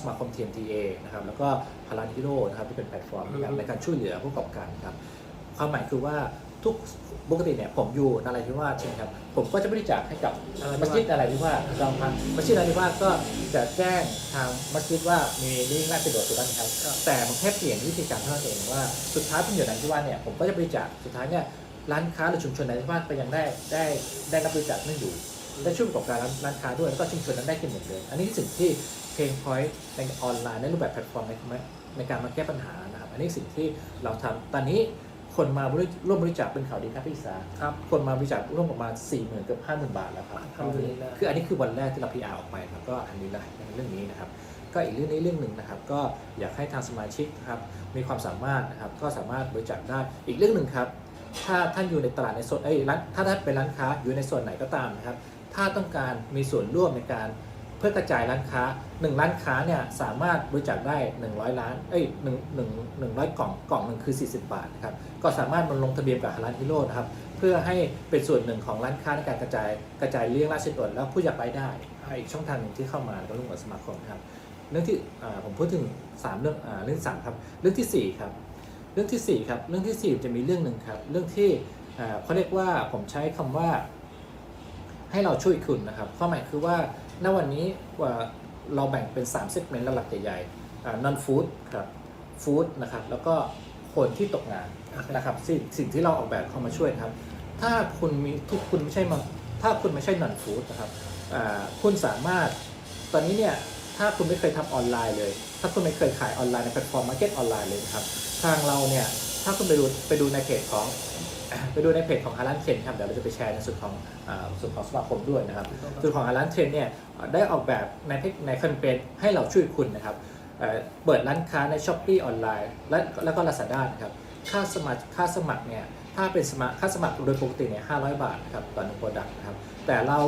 สมาคม TMTA นะครับแล้วก็พลานฮิโร่นะครับที่เป็นแพลตฟอร์มนะครับในการช่วยเหลือผู้ประกอบการครับความหมายคือว่าทุกปกติเนี่ยผมอยู่นราธิวาสใช่ไหมครับผมก็จะบริจาคให้กับมัสยิดนราธิวาสเราทางมัสยิดนราธิวาสก็จะแจ้งทางมัสยิดว่ามีลิงก์และประโยชน์สุดนั้นครับ แต่มันแค่เปลี่ยนวิธีการเท่านั้นเองว่าสุดท้ายผมอยู่นราธิวาสเนี่ยผมก็จะบริจาคสุดท้ายเนี่ยร้านค้าหรือชุมชนนราธิวาสก็ยังได้ได้ได้รับบริจาคนั่นอยู่ ได้ช่วยประกอบการร้านร้านค้าด้วยแล้วก็ชุมชนนั้นได้กินเหมือนเดิมอันนี้คือสิ่งที่เพนพอยต์ในออนไลน์ในรูปแบบแพลตฟอร์มในในการมาแก้ปัญหานะครับอันนี้สิ่งที่เราทำตอนนี้คนมาบริร่วมบริจาคเป็นข่าวดีครับพี่อิสาครับคนมาบริจาคร่วมประมาณ4 0,000เกือบ50,000บาทแล้วครับอัลฮัมดุลิลลาห์คืออันนี้คือวันแรกที่เรา PR ออกไปครับก็อันนี้แหละในเรื่องนี้นะครับก็อีกเรื่องนี้เรื่องหนึ่งนะครับ ก็อยากให้ทางสมาชิกนะครับมีความสามารถนะครับก็สามารถบริจาคได้อีกเรื่องหนึ่งครับถ้าท่านอยู่ในตลาดในโซนเอ้ยร้านถ้าท่านเป็นร้านค้าอยู่ในส่วนไหนก็ตามนะครับ ถ้าต้องการมีส่วนร่วมในการเพื่อกระจายร้านค้าหนึ่งร้านค้าเนี่ยสามารถบริจาคได้ 100 ล้านเอ้ยหนึ่งหนึ่งหนึ่งร้อยกล่องกล่องหนึ่งคือ 40 บาทนะครับก็สามารถมาลงทะเบียนกับร้านฮิโร่นะครับเพื่อให้เป็นส่วนหนึ่งของร้านค้าในการกระจายกระจายเลี้ยงราชดลแล้วผู้อยากรายได้อีกช่องทางหนึ่งที่เข้ามาก็ร่วมกับสมาคมครับเรื่องที่ผมพูดถึง 3 เรื่องเรื่องสามครับเรื่องทีสี่4ครับเรื่องทีสี่4ครับเรื่องทีสี่4จะมีเรื่องหนึ่งครับเรื่องที่เขาเรียกว่าผมใช้คำว่า ให้เราช่วยคุณนะครับความหมายคือว่าณวันนี้ว่าเราแบ่งเป็น3เซกเมนต์หลักๆใหญ่ๆ non food ครับ food นะครับ แล้วก็คนที่ตกงานนะครับสิ่งสิ่งที่เราออกแบบเข้ามาช่วยนะครับ ถ้าคุณมีทุกคุณไม่ใช่มาถ้าคุณไม่ใช่ non food นะครับอ่าคุณสามารถตอนนี้เนี่ยถ้าคุณไม่เคยทำออนไลน์เลย ถ้าคุณไม่เคยขายออนไลน์ในแพลตฟอร์มมาร์เก็ตออนไลน์เลยนะครับ ทางเราเนี่ย ถ้าคุณไปดูไปดูในเพจของ ไปดูในเพจของฮารันเทรนครับเดี๋ยวเราจะไปแชร์ในส่วนของอ่าส่วนของสมาคมด้วยนะครับส่วนของฮารันเทรนเนี่ยได้ออกแบบในเพจในแคมเปญให้เราช่วยคุณนะครับเอ่อเปิดร้านค้าในช้อปปี้ออนไลน์และแล้วก็ลาซาด้านะครับค่าสมัครค่าสมัครเนี่ยถ้าเป็นสมัครค่าสมัครโดยปกติเนี่ย500บาทนะครับต่อหนึ่งโปรดักต์นะครับแต่เรา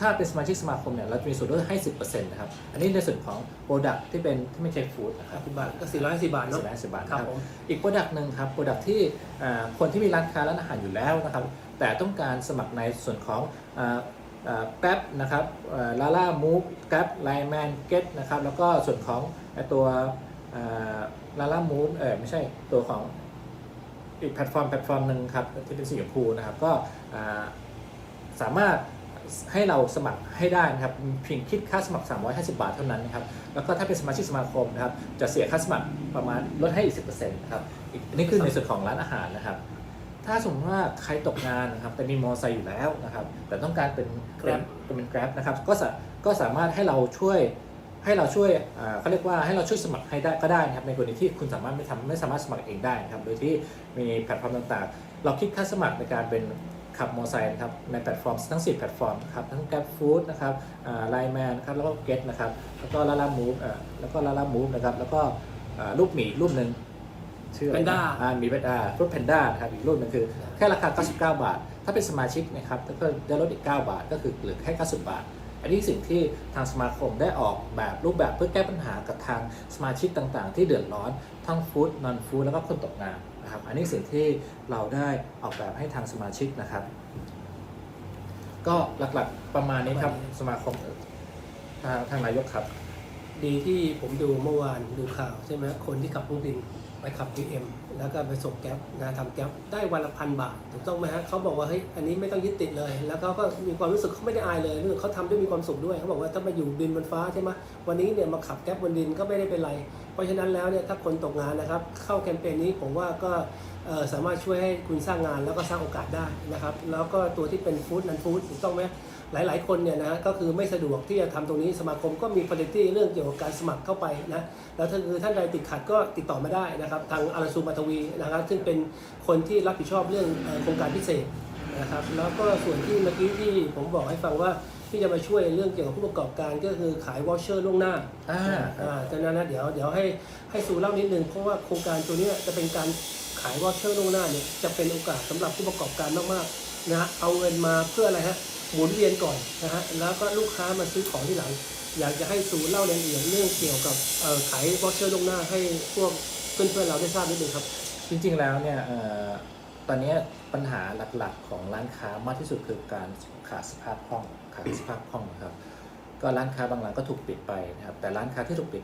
ถ้าเป็นสมาชิกสมาคมเนี่ยเราจะมีส่วนลดให้10%นะครับ อันนี้ในส่วนของโปรดักต์ที่เป็นที่ไม่ใช่ฟู้ดนะครับสิบบาทก็สี่ร้อยสิบบาทเนาะสี่ร้อยสิบบาทครับครับผมอีกโปรดักต์หนึ่งครับโปรดักต์ที่อ่าคนที่มีร้านค้าร้านอาหารอยู่แล้วนะครับแต่ต้องการสมัครในส่วนของแกร็บนะครับลาล่ามูฟแกร็บไลแมนเก็ตนะครับแล้วก็ส่วนของไอ้ตัวลาล่ามูฟเออไม่ใช่ตัวของอีกแพลตฟอร์มแพลตฟอร์มหนึ่งครับที่เป็นสีชมพูนะครับก็อ่าสามารถ ให้เราสมัครให้ได้นะครับเพียงคิดค่าสมัคร 350 บาทเท่านั้นนะครับแล้วก็ถ้าเป็นสมาชิกสมาคมนะครับจะเสียค่าสมัครประมาณลดให้อีก 10%นะครับอีกอันนี่คือในส่วนของร้านอาหารนะครับ ถ้าสมมติว่าใครตกงานนะครับแต่มีมอเตอร์ไซค์อยู่แล้วนะครับแต่ต้องการเป็น Grab เป็นเป็น Grab นะครับก็สาก็สามารถให้เราช่วยให้เราช่วยอ่าเขาเรียกว่าให้เราช่วยสมัครให้ได้ก็ได้นะครับในกรณีที่คุณสามารถไม่ทำไม่สามารถสมัครเองได้นะครับโดยที่มีแพลตฟอร์มต่างๆ เราคิดค่าสมัครในการเป็น ขับมอเตอร์ไซค์นะครับในแพลตฟอร์มทั้ง4แพลตฟอร์มนะครับทั้ง Grab Food นะครับไลแมนนะครับแล้วก็ Get นะครับแล้วก็ Lala Move อ่าแล้วก็ Lala Move นะครับแล้วก็อ่ารูปหมีรูปหนึ่งชื่ออะไรนะ Panda อ่ามีแพนด้ารูปแพนด้านะครับอีกรูปหนึงคือ แค่ราคา 99 บาท ถ้าเป็นสมาชิกนะครับก็ได้ลดอีก 9 บาท ก็คือเหลือแค่ 90 บาท อันนี้สิ่งที่ทางสมาคมได้ออกแบบรูปแบบเพื่อแก้ปัญหากับทางสมาชิกต่างๆ ที่เดือดร้อนทั้งฟู้ดนอนฟู้ดแล้วก็คนตกงาน นะครับอันนี้สิ่งที่เราได้ออกแบบให้ทางสมาชิกนะครับ ก็หลักๆประมาณนี้ครับสมาคมทางทางนายกครับ ดีที่ผมดูเมื่อวานดูข่าวใช่ไหมคนที่ขับเครื่องบิน ไปขับ BM แล้วก็ไปส่งแก๊ปนะทำแก๊ปได้วันละพันบาทถูกต้องไหมฮะเขาบอกว่าเฮ้ยอันนี้ไม่ต้องยึดติดเลย แล้วเขาก็มีความรู้สึกเขาไม่ได้อายเลยรู้สึกเขาทำด้วยมีความสุขด้วยเขาบอกว่าถ้ามาอยู่ดินบนฟ้าใช่ไหมวันนี้เนี่ยมาขับแก๊ปบนดินก็ไม่ได้เป็นไร เพราะฉะนั้นแล้วเนี่ยถ้าคนตกงานนะครับเข้าแคมเปญนี้ผมว่าก็สามารถช่วยให้คุณสร้างงานแล้วก็สร้างโอกาสได้นะครับแล้วก็ตัวที่เป็นฟู้ดนันฟู้ดถูกต้องไหม หลาย ๆ คนเนี่ยนะก็คือไม่สะดวกที่จะทำตรงนี้สมาคมก็มีฟ a ิตี้เรื่องเกี่ยวกับการสมัครเข้าไปนะแล้วถ้าคือท่านใดติดขัดก็ติดต่อมาได้นะครับ ทางอาราซูมาทวีนะครับ ซึ่งเป็นคนที่รับผิดชอบเรื่องเอ่อโครงการพิเศษนะครับ แล้วก็ส่วนที่เมื่อกี้ที่ผมบอกให้ฟังว่าที่จะมาช่วยเรื่องเกี่ยวกับผู้ประกอบการก็คือขายวอชเชอร์ล่วงหน้าอ่าอ่าจากนั้นนะเดี๋ยวเดี๋ยวให้ให้สูเล่านิดนึงเพราะว่าโครงการตัวเนี้ยจะเป็นการขายวอชเชอร์ล่วงหน้าเนี่ยจะเป็นโอกาสสำหรับผู้ประกอบการมากๆนะฮะเอาเงินมาเพื่ออะไรฮะ หมุนเวียนก่อนนะฮะแล้วก็ลูกค้ามาซื้อของที่หลัง อยากจะให้สูนเล่ารายละเอียดเรื่องเกี่ยวกับเอ่อขายวอชเชอร์ลงหน้าให้พวกเพื่อนๆเราได้ทราบนิดนึงครับจริงๆแล้วเนี่ยออตอนนี้ปัญหาหลักๆของร้านค้ามากที่สุดคือการขาดสภาพคล่องขาดสภาพคล่องนะครับก็ร้านค้าบางร้านก็ถูกปิดไปนะครับแต่ร้านค้าที่ถูกปิด